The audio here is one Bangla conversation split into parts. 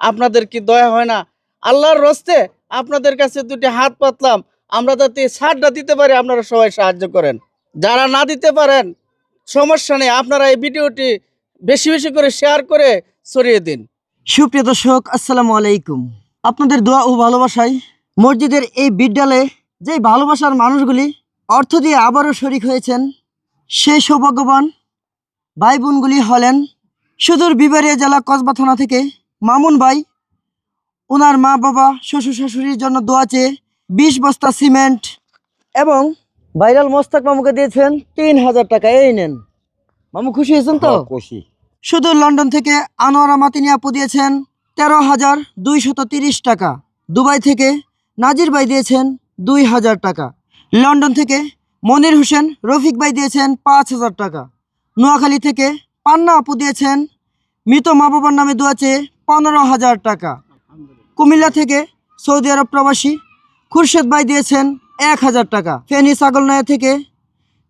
আপনাদের কি দয়া হয় না? আল্লাহর রস্তে আপনাদের কাছে দুটি হাত পাতলাম, আমরা যাতে ছাড়টা দিতে পারি, আপনারা সবাই সাহায্য করেন। যারা না দিতে পারেন, সমস্যা নেই, আপনারা এই ভিডিওটি বেশি বেশি করে শেয়ার করে ছড়িয়ে দিন। সুপ্রিয় দর্শক, আসসালামু আলাইকুম। আপনাদের দোয়া ও ভালোবাসায় মসজিদের এই বিদ্যালয়ে যে ভালোবাসার মানুষগুলি অর্থ দিয়ে আবারও শরিক হয়েছেন, সেই সৌভাগ্যবান ভাই বোনগুলি হলেন সুদূর বিবারিয়া জেলা কসবা থানা থেকে মামুন ভাই ওনার মা বাবা শ্বশুর শাশুড়ির জন্য দোয়া চেয়ে বিশ বস্তা সিমেন্ট এবং ভাইরাল মোস্তাক মামুকে দিয়েছেন তিন হাজার টাকা। এই নেন। মামু খুশি হয়েছেন তো? খুশি। শুধু লন্ডন থেকে আনোয়ারা মাতিনি আপু দিয়েছেন তেরো হাজার দুইশত তিরিশ টাকা। দুবাই থেকে নাজির ভাই দিয়েছেন দুই হাজার টাকা। লন্ডন থেকে মনির হোসেন রফিক ভাই দিয়েছেন পাঁচ হাজার টাকা। নোয়াখালী থেকে পান্না আপু দিয়েছেন মৃত মা বাবার নামে দোয়া চেয়ে পনেরো হাজার টাকা। কুমিল্লা থেকে সৌদি আরব প্রবাসী খুরশেদ ভাই দিয়েছেন এক হাজার টাকা। ফেনী ছাগলনয়া থেকে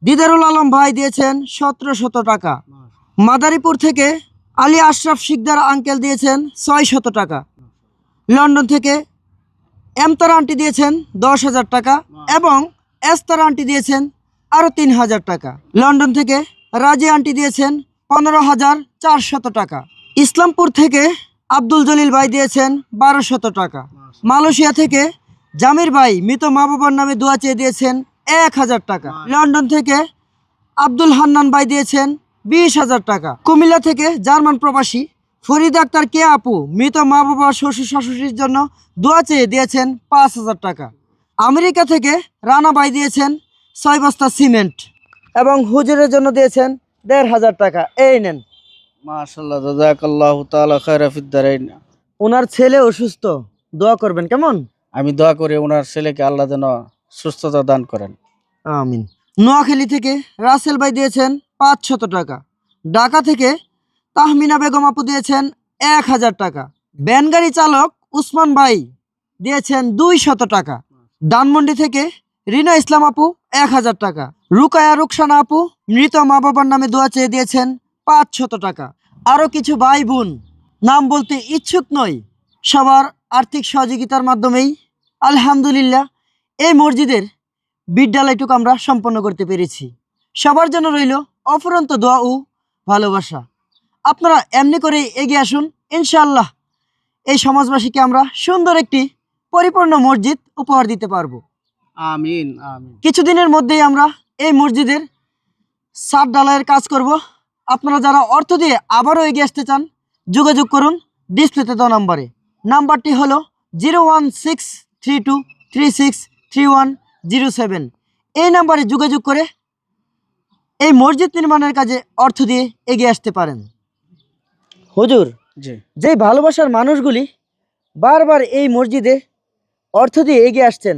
দিদারুল আলম ভাই দিয়েছেন সতেরো শত টাকা। মাদারীপুর থেকে আলী আশরাফ শিকদার আঙ্কেল দিয়েছেন ছয় শত টাকা। লন্ডন থেকে এমতার আন্টি দিয়েছেন দশ হাজার টাকা এবং এস্তার আন্টি দিয়েছেন আরও তিন হাজার টাকা। লন্ডন থেকে রাজি আন্টি দিয়েছেন পনেরো হাজার চারশত টাকা। ইসলামপুর থেকে আব্দুল জলিল ভাই দিয়েছেন বারো শত টাকা। মালয়েশিয়া থেকে জামির ভাই মৃত মা বাবার নামে দোয়া চেয়ে দিয়েছেন এক হাজার টাকা। লন্ডন থেকে আব্দুল হান্নান ভাই দিয়েছেন বিশ হাজার টাকা। কুমিল্লা থেকে জার্মান প্রবাসী ফরিদ আক্তার কে আপু মৃত মা বাবা শ্বশুর শাশুড়ির জন্য দোয়া চেয়ে দিয়েছেন পাঁচ হাজার টাকা। আমেরিকা থেকে রানা ভাই দিয়েছেন ছয় বস্তা সিমেন্ট এবং হুজুরের জন্য দিয়েছেন দেড় হাজার টাকা। এই নেন। মাশাল্লাহ জাজাকাল্লাহ তাআলা খায়রা ফিদ দারাইন। ওনার ছেলে অসুস্থ দোয়া করবেন কেমন? আমি দোয়া করি ওনার ছেলেকে আল্লাহ যেন সুস্থতা দান করেন। আমিন। নোয়াখালী থেকে রাসেল ভাই দিয়েছেন পাঁচ শত টাকা। ঢাকা থেকে তাহমিনা বেগম আপু দিয়েছেন এক হাজার টাকা। ব্যানগাড়ি চালক উসমান ভাই দিয়েছেন দুই শত টাকা। ডানমন্ডি থেকে রিনা ইসলাম আপু এক হাজার টাকা। রুকায়া রুকসানা আপু মৃত মা বাবার নামে দোয়া চেয়ে দিয়েছেন পাঁচ শত টাকা। আরও কিছু ভাই বোন নাম বলতে ইচ্ছুক নয় সবার আর্থিক সহযোগিতার মাধ্যমেই। আলহামদুলিল্লাহ এই মসজিদের বিদ্যালয়টুকু আমরা সম্পন্ন করতে পেরেছি। সবার জন্য রইল অফুরন্ত দোয়া ও ভালোবাসা। আপনারা এমনি করে এগিয়ে আসুন ইনশাআল্লাহ। এই সমাজবাসীকে আমরা সুন্দর একটি পরিপূর্ণ মসজিদ উপহার দিতে পারব। আমিন। কিছুদিনের মধ্যেই আমরা এই মসজিদের সাত ডালাইয়ের কাজ করব। আপনারা যারা অর্থ দিয়ে আবারও এগিয়ে আসতে চান যোগাযোগ করুন ডিসপ্লেতে দেওয়া নাম্বারে। নাম্বারটি হলো zero one six three two three six three one zero seven. এই নাম্বারে যোগাযোগ করে এই মসজিদ নির্মাণের কাজে অর্থ দিয়ে এগিয়ে আসতে পারেন। হুজুর জি। যেই ভালোবাসার মানুষগুলি বারবার এই মসজিদে অর্থ দিয়ে এগিয়ে আসছেন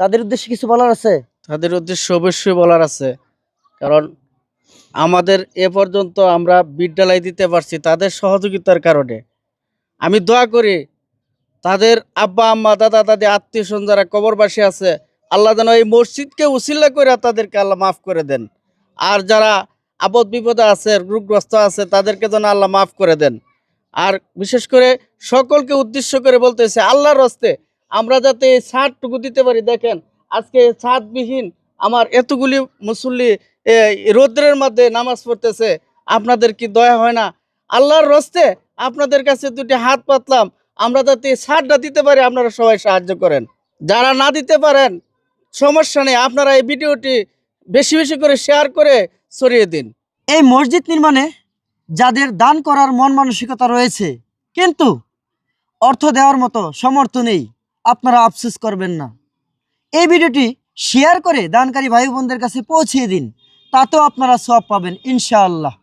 তাদের উদ্দেশ্যে কিছু বলার আছে? তাদের উদ্দেশ্য অবশ্যই বলার আছে। কারণ আমাদের এ পর্যন্ত আমরা বিদ্যালয় দিতে পারছি তাদের সহযোগিতার কারণে। আমি দোয়া করি তাদের আব্বা, আম্মা, দাদা, দাদি, আত্মীয় স্বজন যারা কবরবাসী আছে, আল্লাহ যেন এই মসজিদকে উসিল্লা করে তাদেরকে আল্লাহ মাফ করে দেন। আর যারা আপদ বিপদে আছে, রোগগ্রস্ত আছে, তাদেরকে যেন আল্লাহ মাফ করে দেন। আর বিশেষ করে সকলকে উদ্দেশ্য করে বলতেছে, আল্লাহর হস্তে আমরা যাতে এই ছাদটুকু দিতে পারি। দেখেন, আজকে ছাদবিহীন আমার এতগুলি মুসল্লি রৌদ্রের মধ্যে নামাজ পড়তেছে, আপনাদের কি দয়া হয় না? আল্লাহর রস্তে আপনাদের কাছে দুটি হাত পাতলাম, আমরা যাতে ছাদটা দিতে পারি, আপনারা সবাই সাহায্য করেন। যারা না দিতে পারেন, সমস্যা নেই, আপনারা এই ভিডিওটি বেশি বেশি করে শেয়ার করে ছড়িয়ে দিন। এই মসজিদ নির্মাণে যাদের দান করার মন মানসিকতা রয়েছে, কিন্তু অর্থ দেওয়ার মতো সমর্থ নেই, আপনারা আফসোস করবেন না। এই ভিডিওটি শেয়ার করে দানকারী ভাই বোনদের কাছে পৌঁছিয়ে দিন। তাতেও আপনারা সব পাবেন ইনশাআল্লাহ।